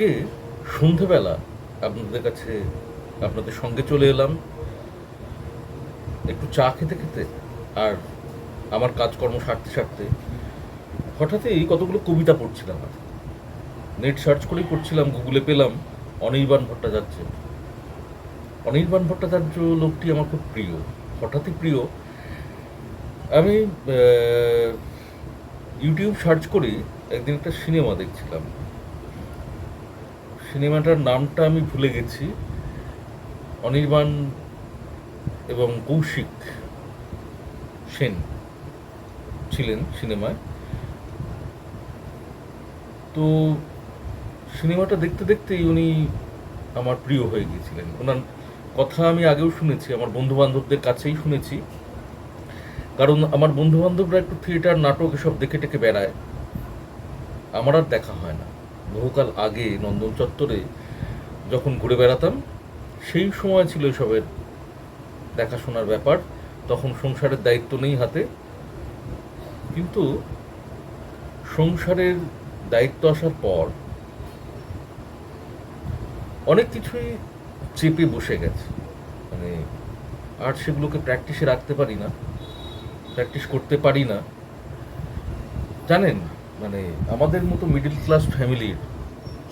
আজকে সন্ধেবেলা আপনাদের কাছে আপনাদের সঙ্গে চলে এলাম। একটু চা খেতে খেতে আর আমার কাজকর্ম সারতে সারতে হঠাৎই কতগুলো কবিতা পড়ছিলাম আর নেট সার্চ করেই পড়ছিলাম গুগলে পেলাম, অনির্বাণ ভট্টাচার্য। অনির্বাণ ভট্টাচার্য লোকটি আমার খুব প্রিয়, হঠাৎই প্রিয়। আমি ইউটিউব সার্চ করি, একদিন একটা সিনেমা দেখছিলাম। সিনেমাটার নামটা আমি ভুলে গেছি। অনির্বাণ এবং কৌশিক সেন ছিলেন সিনেমায়। তো সিনেমাটা দেখতে দেখতেই উনি আমার প্রিয় হয়ে গিয়েছিলেন। ওনার কথা আমি আগেও শুনেছি, আমার বন্ধু বান্ধবদের কাছেই শুনেছি। কারণ আমার বন্ধু বান্ধবরা একটু থিয়েটার নাটক এসব দেখে টেকে বেড়ায়। আমার আর দেখা হয় না। বহুকাল আগে নন্দন চত্বরে যখন ঘুরে বেড়াতাম, সেই সময় ছিল এসবের দেখাশোনার ব্যাপার। তখন সংসারের দায়িত্ব নেই হাতে। কিন্তু সংসারের দায়িত্ব আসার পর অনেক কিছুই চেপে বসে গেছে। মানে আর সেগুলোকে প্র্যাকটিসে রাখতে পারি না প্র্যাকটিস করতে পারি না। জানেন মানে আমাদের মতো মিডল ক্লাস ফ্যামিলির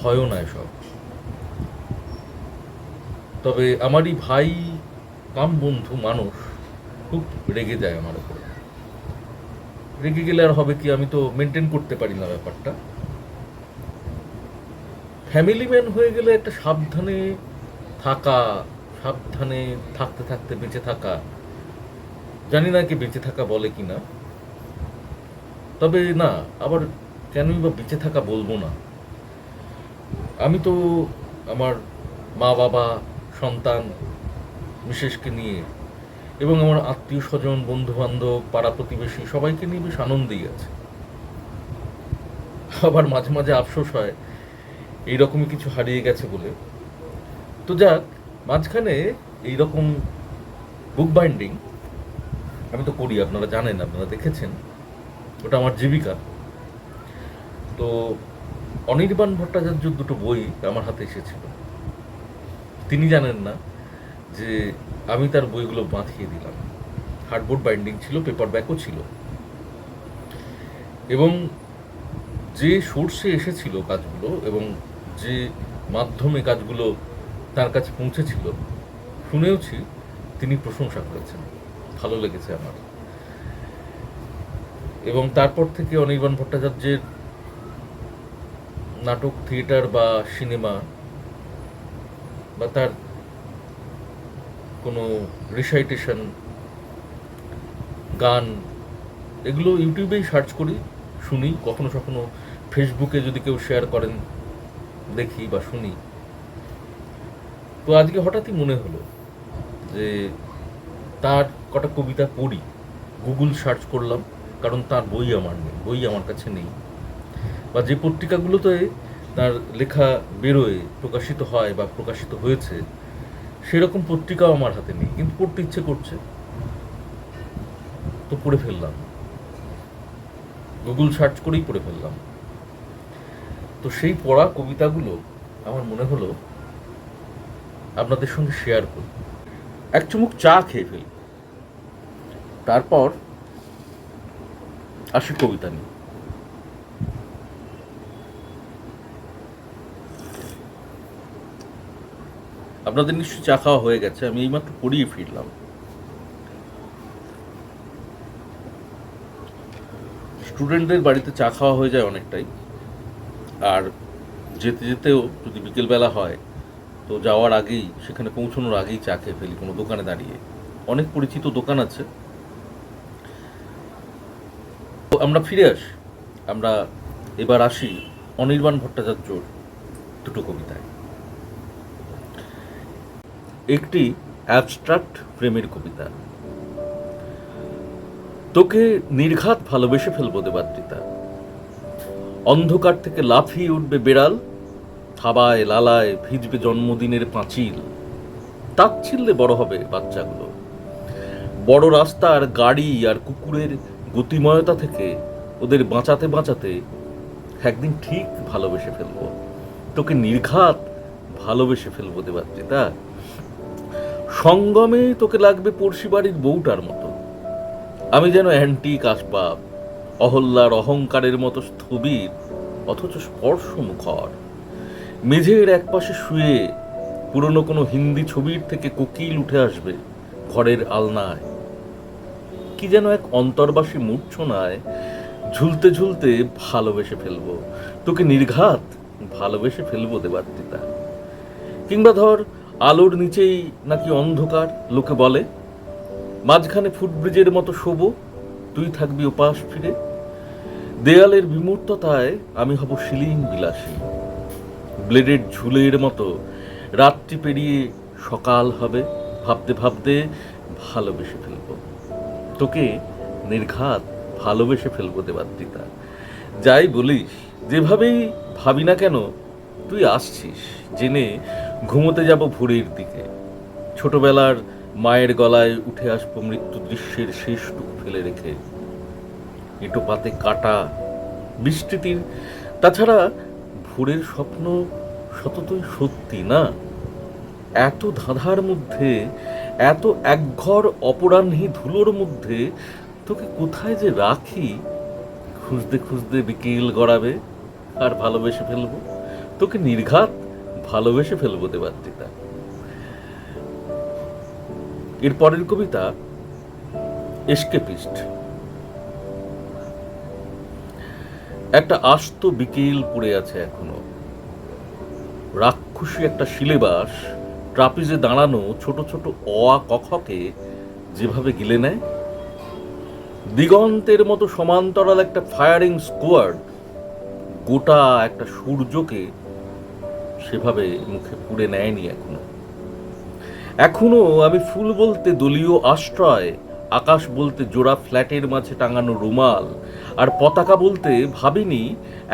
হয়ও না এসব। তবে আমারই ভাই কাম বন্ধু মানুষ খুব রেগে যায় আমার উপরে। রেগে গেলে আর হবে কি, আমি তো মেনটেন করতে পারি না ব্যাপারটা। ফ্যামিলি ম্যান হয়ে গেলে একটা সাবধানে থাকা, সাবধানে থাকতে থাকতে বেঁচে থাকা, জানি না কি বেঁচে থাকা বলে কি না তবে না, আবার কেনই বা বেঁচে থাকা বলব না। আমি তো আমার মা বাবা, সন্তান মিসেসকে নিয়ে এবং আমার আত্মীয় স্বজন বন্ধু বান্ধব পাড়া প্রতিবেশী সবাইকে নিয়ে বেশ আনন্দেই আছে। আবার মাঝে মাঝে আফসোস হয়, এইরকমই কিছু হারিয়ে গেছে বলে। তো যাক, মাঝখানে এইরকম বুক বাইন্ডিং আমি তো করি, আপনারা জানেন, আপনারা দেখেছেন। ওটা আমার জীবিকা। তো অনির্বাণ ভট্টাচার্য দুটো বই আমার হাতে এসেছিল। তিনি জানেন না যে আমি তার বইগুলো বাঁধিয়ে দিলাম। হার্ডবোর্ড বাইন্ডিং ছিল, পেপার ব্যাকও ছিল। এবং যে সোর্সে এসেছিল কাজগুলো এবং যে মাধ্যমে কাজগুলো তার কাছে পৌঁছেছিল, শুনেওছি তিনি প্রশংসা করেছেন। ভালো লেগেছে আমার। এবং তারপর থেকে অনির্বাণ ভট্টাচার্যের নাটক, থিয়েটার বা সিনেমা বা তার কোনো রিসাইটেশন গান, এগুলো ইউটিউবেই সার্চ করি, শুনি। কখনো কখনো ফেসবুকে যদি কেউ শেয়ার করেন, দেখি বা শুনি। তো আজকে হঠাৎই মনে হলো যে তার কটা কবিতা পড়ি গুগল সার্চ করলাম। কারণ তার বই আমার নেই, বই আমার কাছে নেই। বা যে পত্রিকাগুলোতে তার লেখা বেরোয়, প্রকাশিত হয় বা প্রকাশিত হয়েছে, সেরকম পত্রিকাও আমার হাতে নেই, কিন্তু পড়তে ইচ্ছে করছে। তো পড়ে ফেললাম। গুগল সার্চ করেই পড়ে ফেললাম। তো সেই পড়া কবিতাগুলো আমার মনে হলো আপনাদের সঙ্গে শেয়ার করি। এক চুমুক চা খেয়ে ফেলি। তারপর আসি কবিতা নিয়ে। আপনাদের নিশ্চয়ই চা খাওয়া হয়ে গেছে, আমি এইমাত্র পড়িয়ে ফিরলাম। স্টুডেন্টদের বাড়িতে চা খাওয়া হয়ে যায় অনেকটাই। আর যেতে যেতেও যদি বিকেলবেলা হয়, তো যাওয়ার আগেই, সেখানে পৌঁছানোর আগেই চা খেয়ে ফেলি কোনো দোকানে দাঁড়িয়ে। অনেক পরিচিত দোকান আছে তো আমরা ফিরে আসি। আমরা এবার আসি অনির্বাণ ভট্টাচার্যর দুটো কবিতায়। একটি অ্যাবস্ট্রাক্ট প্রেমের কবিতা। তোকে নির্ঘাত ভালোবেসে ফেলব দেবাদ্রিতা। অন্ধকার থেকে লাফিয়ে উঠবে বেড়াল, থাবায় লালায় ভিজবে জন্মদিনের পাঁচিল। তাচ্ছিল্যে বড় হবে বাচ্চাগুলো। বড় রাস্তার গাড়ি আর কুকুরের গতিময়তা থেকে ওদের বাঁচাতে বাঁচাতে একদিন ঠিক ভালোবেসে ফেলব। তোকে নির্ঘাত ভালোবেসে ফেলব দেবাত্রিতা সঙ্গমে তোকে লাগবে পড়শি বাড়ির বউটার মতো। আমি যেন অ্যান্টিক আসবাব অহল্লার অহংকারের মতো স্থবির, অথচ স্পর্শ মুখর মেঝের একপাশে শুয়ে পুরনো কোনো হিন্দি ছবির থেকে কোকিল উঠে আসবে ঘরের আলনায়। কি যেন এক অন্তর্বাসী মূর্ছনায় ঝুলতে ঝুলতে ভালোবেসে ফেলব। তোকে নির্ঘাত ভালোবেসে ফেলব দেবাত্রিতা কিংবা ধর, আলোর নিচেই নাকি অন্ধকার, লোকে বলে, মাঝখানে ফুটব্রিজের মতো শোবো, তুই থাকবি ওপাশ ফিরে। দেয়ালের বিমূর্ততায় আমি হব শিলিং বিলাসী। ব্লেডের ঝুলের মতো রাত্রি পেরিয়ে সকাল হবে, ভাবতে ভাবতে ভালোবেসে ফেলব। তোকে নির্ঘাত ভালোবেসে ফেলব দেবাদ্রিতা যাই বলিস, যেভাবেই ভাবি না কেন, তুই আসছিস, জেনে ঘুমোতে যাব ভোরের দিকে। ছোটবেলার মায়ের গলায় উঠে আসব মৃত্যু দৃশ্যের শেষটুকু ফেলে রেখে। এটো পাতে কাটা বিস্তৃতির তাছাড়া ভোরের স্বপ্ন সততই সত্যি না? এত ধাঁধার মধ্যে এত একঘর অপরাহ্নী ধুলোর মধ্যে তোকে কোথায় যে রাখি? খুঁজতে খুঁজতে বিকেল গড়াবে, আর ভালোবেসে ফেলব। তোকে নির্ঘাত ভালোবেসে ফেলব দেবাত্রিতা এর পরের কবিতা এসকেপিস্ট একটা আস্ত বিকেল পড়ে আছে এখনও। রাক্ষসী একটা শিলেবাস ট্রাপিজে দাঁড়ানো ছোট ছোট অয়া কখকে যেভাবে গিলে নেয়, দিগন্তের মতো সমান্তরাল একটা ফায়ারিং স্কোয়াড গোটা একটা সূর্যকে সেভাবে মুখে পুড়ে নেয়নি এখনও। এখনও আমি ফুল বলতে দলীয় আশ্রয় আকাশ বলতে জোড়া ফ্ল্যাটের মাঝে টাঙানো রুমাল, আর পতাকা বলতে ভাবিনি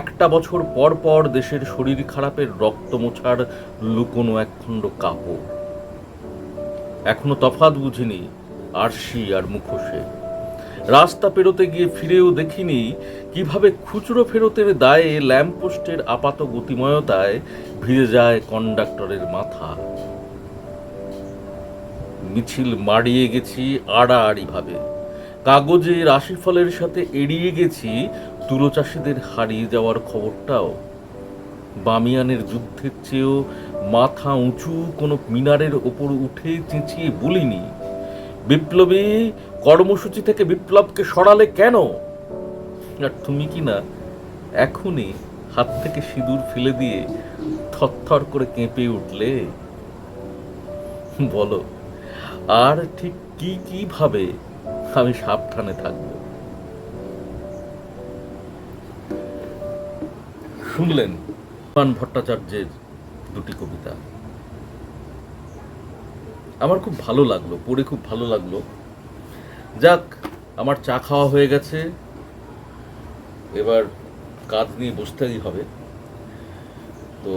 একটা বছর পর পর দেশের শরীর খারাপের রক্ত মোছার লুকোনো একখণ্ড কাপড়। এখনও তফাৎ বুঝিনি আরশি আর মুখোশে। রাস্তা পেরোতে গিয়ে ফিরেও দেখিনি কীভাবে খুচরো ফেরতের দায়ে ল্যাম্পপোস্টের আপাত গতিময়তায় ভিজে যায় কন্ডাক্টরের মাথা। মিছিল মাড়িয়ে গেছি আড়াআড়ি ভাবে কাগজে রাশিফলের সাথে এড়িয়ে গেছি তুলো চাষিদের হারিয়ে যাওয়ার খবরটাও। বামিয়ানের যুদ্ধের চেয়েও মাথা উঁচু কোনো মিনারের ওপর উঠে চেঁচিয়ে বলিনি, বিপ্লবী, কর্মসূচি থেকে বিপ্লবকে সরালে কেন? আর তুমি কি না এখনই হাত থেকে সিঁদুর ফেলে দিয়ে থরথর করে কেঁপে উঠলে? বলো। আর ঠিক কি কি ভাবে আমি সাবধানে থাকব? শুনলেন মান ভট্টাচার্যের দুটি কবিতা। আমার খুব ভালো লাগল, পড়ে খুব ভালো লাগল। যাক, আমার চা খাওয়া হয়ে গেছে। এবার কাজ নিয়ে বসতেই হবে। তো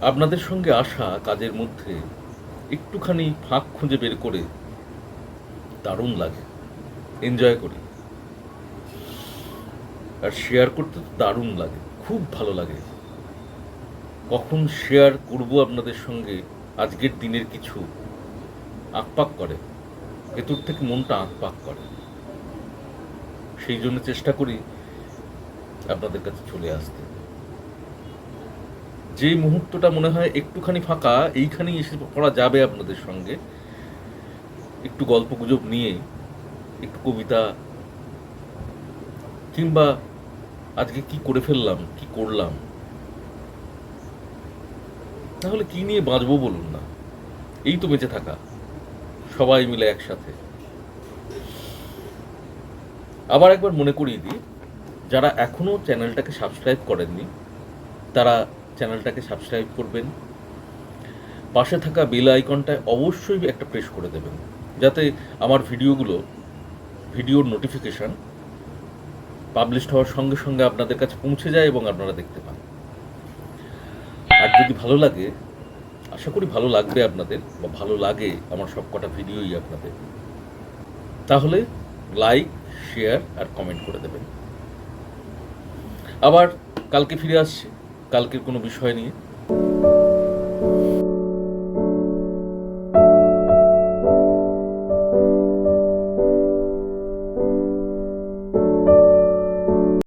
আপনাদের সঙ্গে আসা কাজের মধ্যে একটুখানি ফাঁক খুঁজে বের করে দারুণ লাগে। এনজয় করি। আর শেয়ার করতে তো দারুণ লাগে, খুব ভালো লাগে। কখন শেয়ার করব আপনাদের সঙ্গে? আজকের দিনের কিছু আঁকপাক করে। ভেতর থেকে মনটা আঁকপাক করে। সেই জন্য চেষ্টা করি আপনাদের কাছে চলে আসতে। যে মুহূর্তটা মনে হয় একটুখানি ফাঁকা, এইখানেই এসে পড়া যাবে আপনাদের সঙ্গে। একটু গল্প গুজব নিয়ে, একটু কবিতা, কিংবা আজকে কি করে ফেললাম, কি করলাম? তাহলে কি নিয়ে বাঁচবো বলুন না। এই তো বেঁচে থাকা, সবাই মিলে একসাথে। আবার একবার মনে করিয়ে দিই, যারা এখনও চ্যানেলটাকে সাবস্ক্রাইব করেননি, তারা চ্যানেলটাকে সাবস্ক্রাইব করবেন। পাশে থাকা বেল আইকনটায় অবশ্যই একটা প্রেস করে দেবেন, যাতে আমার ভিডিওগুলো ভিডিওর নোটিফিকেশন পাবলিশড হওয়ার সঙ্গে সঙ্গে আপনাদের কাছে পৌঁছে যায় এবং আপনারা দেখতে পান। আর যদি ভালো লাগে, আশা করি ভালো লাগবে আপনাদের, বা ভালো লাগে আমার সব কটা ভিডিওই আপনাদের, তাহলে লাইক শেয়ার আর কমেন্ট করে দেবেন। আবার কালকে ফিরে আসছি। কালকের কোনো বিষয় নিয়ে।